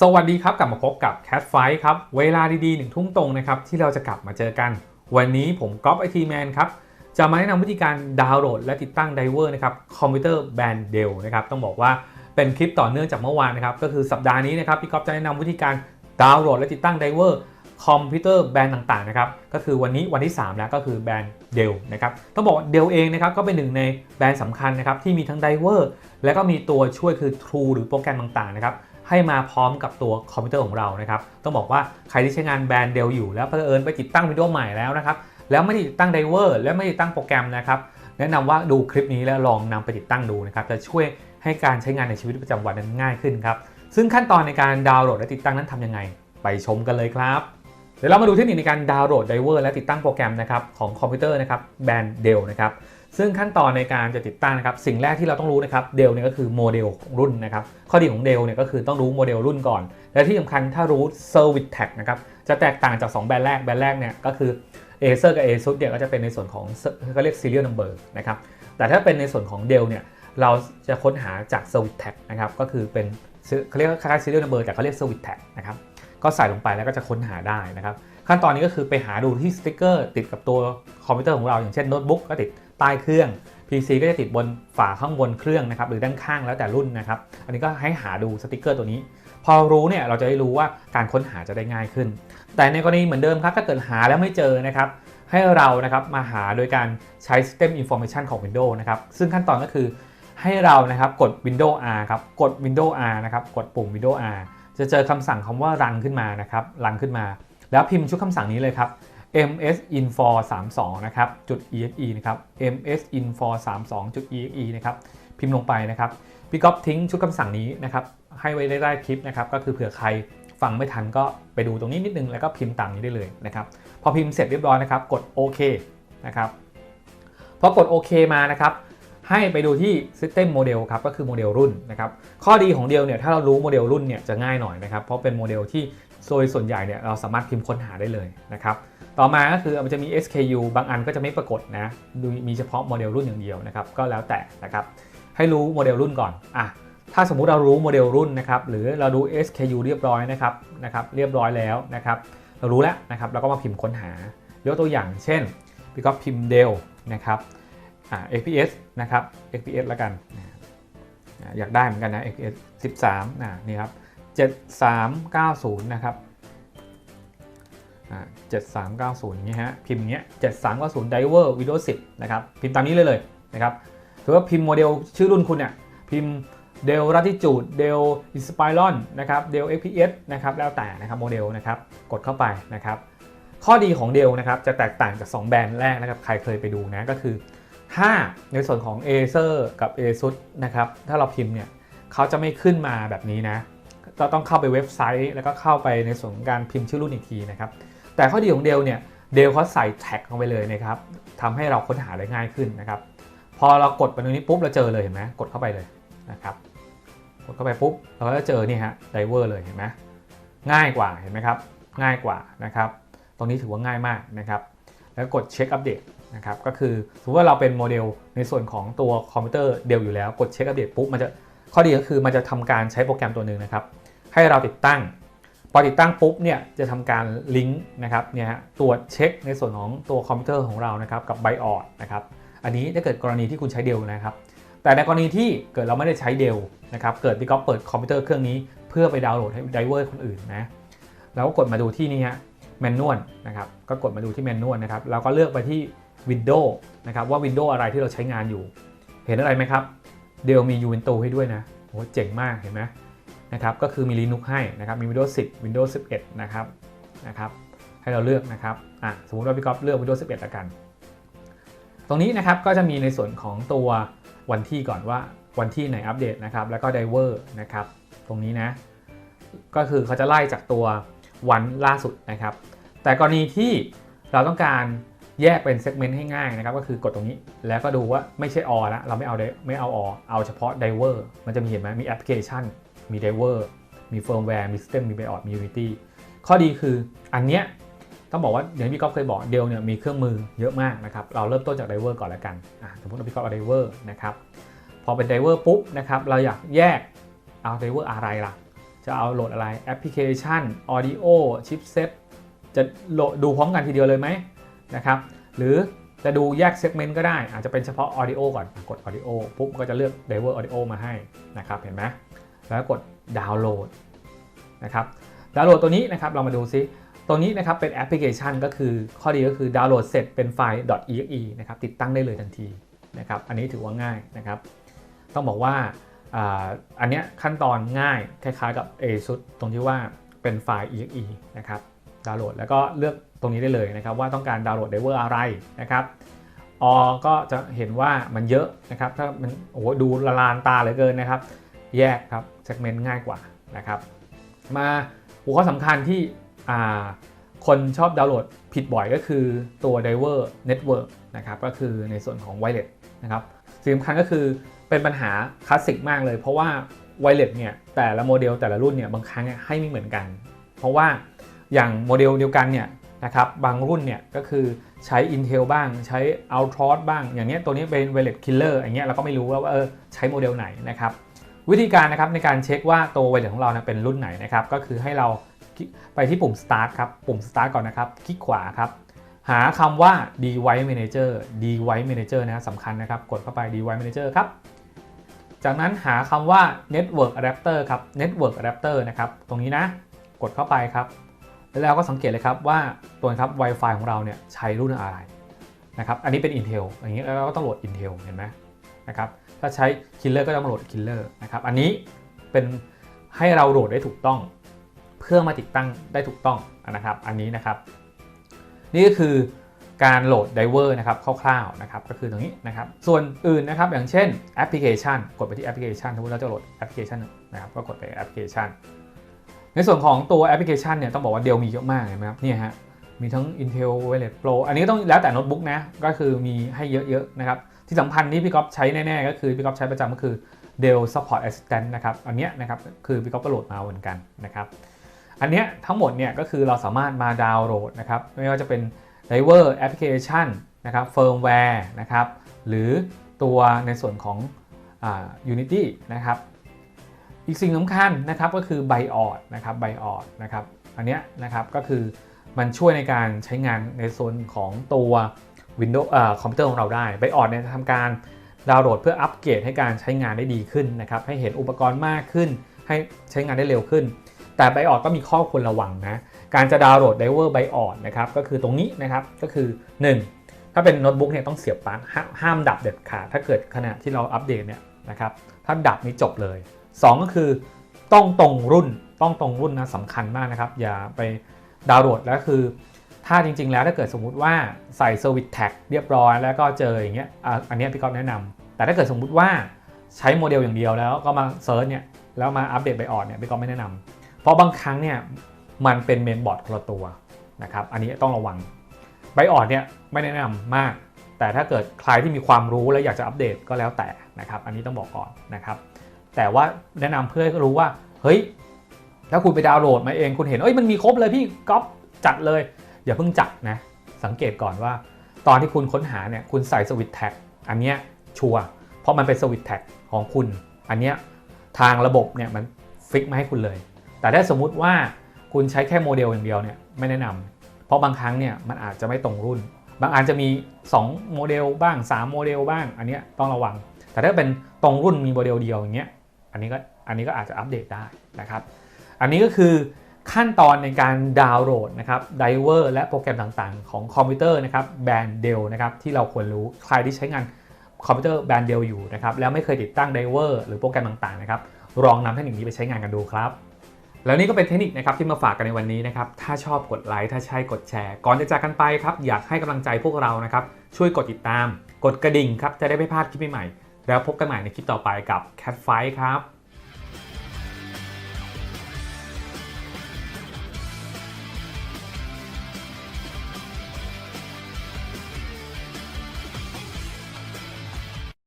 สวัสดีครับ กลับมาพบกับ Cat Fight ครับ เวลาดีๆหนึ่งทุ่มตรงนะครับ ที่เราจะกลับมาเจอกัน วันนี้ผมก๊อฟไอทีแมนครับ จะมาแนะนำวิธีการดาวน์โหลดและติดตั้งไดเวอร์นะครับคอมพิวเตอร์แบรนด์เดลนะครับ ต้องบอกว่าเป็นคลิปต่อเนื่องจากเมื่อวานนะครับ ก็คือสัปดาห์นี้นะครับพี่ก๊อฟจะแนะนำวิธีการดาวน์โหลดและติดตั้งไดเวอร์คอมพิวเตอร์แบรนด์ต่างๆนะครับก็คือวันนี้วันที่ 3 แล้วก็คือแบรนด์เดลนะครับต้องบอกเดลเองนะครับก็เป็นหนึ่งในแบรนด์สำคัญนะครับที่มีทั้งไดเวอร์และก็มีตัวช่วยคือ True หรือโปรแกรมต่างๆนะครับ ให้มาพร้อมกับตัวคอมพิวเตอร์ของเรานะครับ ต้องบอกว่าใครที่ใช้งานแบรนด์เดลอยู่แล้วเผอิญไปติดตั้งวิดีโอใหม่แล้วนะครับ แล้วไม่ได้ติดตั้งไดเวอร์และไม่ได้ติดตั้งโปรแกรมนะครับ แนะนำว่าดูคลิปนี้แล้วลองนำไปติดตั้งดูนะครับ จะช่วยให้การใช้งานในชีวิตประจำวันนั้นง่ายขึ้นครับ ซึ่งขั้นตอนในการดาวน์โหลดและติดตั้งนั้นทำยังไง ไปชมกันเลยครับเดี๋ยวเรามาดูเทคนิคในการดาวน์โหลดไดเวอร์และติดตั้งโปรแกรมนะครับของคอมพิวเตอร์นะครับแบรนด์เดลนะครับ ซึ่งขั้นตอนในการจะติดตั้งนะครับสิ่งแรกที่เราต้องรู้นะครับเดลเนี่ยก็คือโมเดลของรุ่นนะครับข้อดีของเดลเนี่ยก็คือต้องรู้โมเดลรุ่นก่อน และที่สำคัญถ้ารู้ Service Tag นะครับจะแตกต่างจาก 2 แบรนด์แรกแบรนด์แรกเนี่ยก็คือ Acer กับ ASUS เนี่ยก็จะเป็นในส่วนของเขาเรียก Serial Number นะครับแต่ถ้าเป็นในส่วนของเดลเนี่ยเราจะค้นหาจาก Service Tag นะครับก็คือเป็นเขาเรียกคล้ายๆ Serial Number แต่เขาเรียก Service Tag นะครับก็ใส่ลงไปแล้วก็จะค้นหาได้นะครับขั้นตอนนี้ก็คือไปหาดูที่สติ๊กเกอร์ติดกับตัวคอมพิวเตอร์ของเราอย่างเช่นโน้ตบุ๊กก็ติด ใต้เครื่อง PC ก็จะติดบนฝาข้างบนเครื่องนะครับหรือด้านข้างแล้วแต่รุ่นนะครับ อันนี้ก็ให้หาดูสติกเกอร์ตัวนี้ พอรู้เนี่ยเราจะได้รู้ว่าการค้นหาจะได้ง่ายขึ้น แต่ในกรณีเหมือนเดิมครับถ้าเกิดหาแล้วไม่เจอนะครับให้เรานะครับมาหาโดยการใช้ System Information ของ Windows นะครับ ซึ่งขั้นตอนก็คือให้เรานะครับกด Windows R ครับ กด Windows R นะครับ กดปุ่ม Windows R จะเจอคำสั่งคำว่า run ขึ้นมานะครับ run ขึ้นมา แล้วพิมพ์ชุดคำสั่งนี้เลยครับ msinfo 32นะครับจุด exe นะครับ msinfo 32จุด exe นะครับพิมพ์ลงไปนะครับพี่ก๊อฟทิ้งชุดคำสั่งนี้นะครับให้ไว้ได้ใต้คลิปนะครับก็คือเผื่อใครฟังไม่ทันก็ไปดูตรงนี้นิดนึงแล้วก็พิมพ์ตามนี้ได้เลยนะครับพอพิมพ์เสร็จเรียบร้อยนะครับ กดโอเคนะครับพอกดโอเคมานะครับ ให้ไปดูที่ System Model ครับก็คือโมเดลรุ่นนะครับข้อดีของเดียวเนี่ยถ้าเรารู้โมเดลรุ่นเนี่ยจะง่ายหน่อยนะครับเพราะเป็นโมเดลที่โดยส่วนใหญ่เนี่ยเราสามารถพิมพ์ค้นหาได้เลยนะครับต่อมาก็คือมันจะมี SKU บางอันก็จะไม่ปรากฏนะมีเฉพาะโมเดลรุ่นอย่างเดียวนะครับก็แล้วแต่นะครับให้รู้โมเดลรุ่นก่อนอะถ้าสมมุติเรารู้โมเดลรุ่นนะครับหรือเราดู SKU เรียบร้อยนะครับนะครับเรียบร้อยแล้วนะครับเรารู้แล้วนะครับเราก็มาพิมพ์ค้นหายกตัวอย่างเช่นพี่ก็พิมพ์ Dell นะครับ อ่า XPS นะครับ XPS ล้วกัน อยากได้เหมือนกันนะ XPS 13อ่านี่ครับ 7390 นะครับ7390อย่างนี้ฮะพิมพ์เงี้ย7390 Diver Windows 10 นะครับ พิมพ์ตามนี้เลยเลยนะครับถือว่าพิมพ์โมเดลชื่อรุ่นคุณเนี่ยพิมพ์ Dell Latitude Dell Inspiron นะครับ Dell XPS นะครับแล้วแต่นะครับโมเดลนะครับกดเข้าไปนะครับ ข้อดีของ Dell นะครับจะแตกต่างจาก 2 แบรนด์แรกนะครับใครเคยไปดูนะก็คือ ถ้าในส่วนของ Acer กับ ASUS นะครับถ้าเราพิมพ์เนี่ยเขาจะไม่ขึ้นมาแบบนี้นะเราต้องเข้าไปเว็บไซต์ แล้วก็เข้าไปในส่วนของการพิมพ์ชื่อรุ่นอีกทีนะครับแต่ข้อดีของเดลเนี่ยเดลเขาใส่แท็กลงไปเลยนะครับทำให้เราค้นหาได้ง่ายขึ้นนะครับพอเรากดไปตรงนี้ปุ๊บเราเจอเลยเห็นไหมกดเข้าไปเลยนะครับกดเข้าไปปุ๊บเราก็จะเจอนี่ฮะไดเวอร์เลยเห็นไหมง่ายกว่าเห็นไหมครับง่ายกว่านะครับตรงนี้ถือว่าง่ายมากนะครับแล้วกดเช็คอัปเดต นะครับก็คือสมมติว่าเราเป็นโมเดลในส่วนของตัวคอมพิวเตอร์เดลอยู่แล้วกดเช็คอัปเดตปุ๊บมันจะข้อดีก็คือมันจะทำการใช้โปรแกรมตัวหนึ่งนะครับให้เราติดตั้ง พอติดตั้งปุ๊บเนี่ยจะทำการลิงก์นะครับเนี่ยตรวจเช็คในส่วนของตัวคอมพิวเตอร์ของเรานะครับกับไบออดนะครับอันนี้ถ้าเกิดกรณีที่คุณใช้เดลนะครับ แต่ในกรณีที่เกิดเราไม่ได้ใช้เดลนะครับเกิดพี่ก๊อฟเปิดคอมพิวเตอร์เครื่องนี้เพื่อไปดาวน์โหลดให้ไดเวอร์คนอื่นนะแล้วก็กดมาดูที่นี่ฮะแมนนวลนะครับก็กดมาดูที่แมนนวลนะครับเราก็เลือกไปที่ Windows นะครับว่า Windows อะไรที่เราใช้งานอยู่ เห็นอะไรไหมครับ เดลมี Ubuntu ให้ด้วยนะโอ้เจ๋งมากเห็นไหมนะครับก็คือมี Linux ให้นะครับมี Windows 10 Windows 11 นะครับนะครับให้เราเลือกนะครับอะสมมติว่าพี่ก๊อฟเลือก Windows 11ละกัน ตรงนี้นะครับก็จะมีในส่วนของตัววันที่ก่อนว่าวันที่ไหนอัปเดตนะครับแล้วก็ Diver นะครับตรงนี้นะก็คือเขาจะไล่จากตัววันล่าสุดนะครับ แต่กรณีที่เราต้องการ แยกเป็นเซกเมนต์ให้ง่ายนะครับก็คือกดตรงนี้แล้วก็ดูว่าไม่ใช่ออแล้วเราไม่เอาไม่เอาออเอาเฉพาะ Diver มันจะมีเห็นไหมมีแอปพลิเคชัน มี Diver มีเฟิร์มแวร์มี System มี BIOS มี Unity ข้อดีคืออันเนี้ยต้องบอกว่าอย่างที่พี่ก๊อฟเคยบอกเดลเนี่ยมีเครื่องมือเยอะมากนะครับเราเริ่มต้นจาก Diver ก่อนแล้วกันอะสมมติว่าพี่ก๊อฟเอา Diver นะครับพอเป็น Diver ปุ๊บนะครับเราอยากแยกเอา Diver อะไรล่ะ จะเอาโหลดอะไรแอปพลิเคชัน Audio Chipset จะโหลดดูพร้อมกันทีเดียวเลยไหม นะครับหรือจะดูแยกเซกเมนต์ก็ได้ อาจจะเป็นเฉพาะ Audio ก่อนกด Audio ปุ๊บก็จะเลือก Driver Audio มาให้นะครับเห็นไหมแล้วกดดาวน์โหลดนะครับดาวน์โหลดตัวนี้นะครับเรามาดูซิตัวนี้นะครับเป็นแอปพลิเคชันก็คือข้อดีก็คือดาวน์โหลดเสร็จเป็นไฟล์ .exe นะครับติดตั้งได้เลยทันทีนะครับอันนี้ถือว่าง่ายนะครับต้องบอกว่าอันนี้ขั้นตอนง่ายคล้ายๆกับ A ชุดตรงที่ว่าเป็นไฟล์ exe นะครับดาวน์โหลดแล้วก็เลือก รงนี้ได้เลยนะครับว่าต้องการดาวน์โหลดไดเวอร์อะไรนะครับอก็จะเห็นว่ามันเยอะนะครับถ้ามันโอ้โหดูละลานตาเหลือเกินนะครับ แยกครับเซกเมนต์ง่ายกว่านะครับมาหัวข้อสำคัญที่คนชอบดาวน์โหลดผิดบ่อยก็คือตัว Diver Network นะครับก็คือในส่วนของ Wireless นะครับสิ่งสำคัญก็คือเป็นปัญหาคลาสสิกมากเลย เพราะว่าไวเลสเนี่ยแต่ละโมเดลแต่ละรุ่นเนี่ยบางครั้งให้ไม่เหมือนกัน เพราะว่าอย่างโมเดลเดียวกันเนี่ย นะครับบางรุ่นเนี่ยก็คือใช้ Intel บ้างใช้ Ultros บ้าง อย่างนี้ตัวนี้เป็น w i r e l e s Killer อย่างเงี้ยเราก็ไม่รู้ว่าเออใช้โมเดลไหนนะครับวิธีการนะครับในการเช็คว่าตัวไวเลสของเราเป็นรุ่นไหนนะครับก็คือให้เราไปที่ปุ่ม start ครับปุ่ม start ก่อนนะครับ คลิกขวาครับ หาคำว่า device manager device manager นะสำคัญนะครับ กดเข้าไป device manager ครับ จากนั้นหาคำว่า network adapter ครับ network adapter นะครับ ตรงนี้นะ กดเข้าไปครับ แล้วก็สังเกตเลยครับว่าตัวครับ Wi-Fi ของเราเนี่ยใช้รุ่นอะไรนะครับอันนี้เป็น Intel อย่างนี้แล้วเราก็ต้องโหลด Intel เห็นไหมนะครับถ้าใช้ Killer ก็ต้องโหลด Killer นะครับอันนี้เป็นให้เราโหลดได้ถูกต้อง เพื่อมาติดตั้งได้ถูกต้องนะครับอันนี้นะครับ นี่ก็คือการโหลดไดเวอร์นะครับคร่าวๆนะครับก็คือตรงนี้นะครับส่วนอื่นนะครับอย่างเช่นแอปพลิเคชัน กดไปที่แอปพลิเคชันสมมติเราจะโหลดแอปพลิเคชันนะครับก็กดไปแอปพลิเคชัน ในส่วนของตัวแอปพลิเคชันเนี่ยต้องบอกว่าเดลมีเยอะมากเห็นไหมครับเนี่ยฮะมีทั้ง Intel Wireless Pro อันนี้ต้องแล้วแต่โน้ตบุ๊กนะก็คือมีให้เยอะๆนะครับที่สำคัญที่พี่ก๊อฟใช้แน่ๆก็คือพี่ก๊อฟใช้ประจำก็คือ Dell Support Assistant นะครับอันนี้นะครับคือพี่ก๊อฟก็โหลดมาเหมือนกันนะครับอันนี้ทั้งหมดเนี่ยก็คือเราสามารถมาดาวน์โหลดนะครับไม่ว่าจะเป็น Driver Application นะครับ Firmware นะครับหรือตัวในส่วนของอ Unity นะครับ อีกสิ่งสำคัญนะครับก็คือ BIOS นะครับ BIOS นะครับอันนี้นะครับก็คือมันช่วยในการใช้งานในโซนของตัว Windows คอมพิวเตอร์ของเราได้ BIOS เนี่ยทำการดาวน์โหลดเพื่ออัปเกรดให้การใช้งานได้ดีขึ้นนะครับให้เห็นอุปกรณ์มากขึ้น ให้ใช้งานได้เร็วขึ้น แต่ BIOS ก็มีข้อควรระวังนะการจะดาวน์โหลด Driver BIOS นะครับก็คือตรงนี้นะครับก็คือ 1 ถ้าเป็นโน้ตบุ๊กเนี่ยต้องเสียบปลั๊กห้ามดับเด็ดขาดถ้าเกิดขณะที่เราอัปเดตเนี่ยนะครับถ้าดับนี้จบเลย 2 ก็คือต้องตรงรุ่นต้องตรงรุ่นนะสำคัญมากนะครับ อย่าไปดาวน์โหลดแล้วคือ ถ้าจริง ๆ แล้วถ้าเกิดสมมุติว่าใส่ Service Tag เรียบร้อยแล้วก็เจออย่างเงี้ยอันนี้พี่ก๊อฟแนะนำแต่ถ้าเกิดสมมุติว่าใช้โมเดลอย่างเดียวแล้วก็มาเซิร์ชเนี่ยแล้วมาอัปเดตไบออดเนี่ยพี่ก๊อฟไม่แนะนำเพราะบางครั้งเนี่ยมันเป็นเมนบอร์ดคนละตัวนะครับอันนี้ต้องระวังไบออดเนี่ยไม่แนะนำมาก แต่ถ้าเกิดใครที่มีความรู้และอยากจะอัปเดตก็แล้วแต่นะครับ อันนี้ต้องบอกก่อนนะครับ แต่ว่าแนะนำเพื่อให้รู้ว่าเฮ้ยถ้าคุณไปดาวน์โหลดมาเองคุณเห็นเอ้ยมันมีครบเลยพี่ก๊อปจัดเลยอย่าเพิ่งจัดนะสังเกตก่อนว่า ตอนที่คุณค้นหาเนี่ยคุณใส่สวิตแท็กอันเนี้ยชัวร์เพราะมันเป็นสวิตแท็กของคุณ อันเนี้ยทางระบบเนี่ยมันฟิกมาให้คุณเลย แต่ถ้าสมมุติว่าคุณใช้แค่โมเดลอย่างเดียวเนี่ยไม่แนะนำเพราะบางครั้งเนี่ยมันอาจจะไม่ตรงรุ่น บางอันจะมี 2 โมเดลบ้าง 3 โมเดลบ้าง อันนี้ต้องระวัง แต่ถ้าเป็นตรงรุ่นมีโมเดลเดียวอย่างเงี้ย อันนี้ก็อันนี้ก็อาจจะอัปเดตได้นะครับ อันนี้ก็คือขั้นตอนในการดาวน์โหลดนะครับไดเวอร์และโปรแกรมต่างๆ ของคอมพิวเตอร์นะครับแบรนด์เดลนะครับที่เราควรรู้ใครที่ใช้งานคอมพิวเตอร์แบรนด์เดลอยู่นะครับแล้วไม่เคยติดตั้งไดเวอร์หรือโปรแกรมต่างๆนะครับลองนำเทคนิคนี้ไปใช้งานกันดูครับ แล้วนี่ก็เป็นเทคนิคนะครับที่มาฝากกันในวันนี้นะครับถ้าชอบกดไลค์ถ้าใช่กดแชร์ ก่อนจะจากกันไปครับอยากให้กำลังใจพวกเรานะครับช่วยกดติดตาม กดกระดิ่งครับจะได้ไม่พลาดคลิปใหม่ๆ แล้วพบกันใหม่ในคลิปต่อไปกับ Cat Fight ครับ